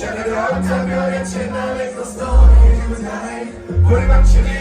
Wsiadę it up, biorę cię na your chin, stołu Jedziemy dalej Porywam cię, nie What about you?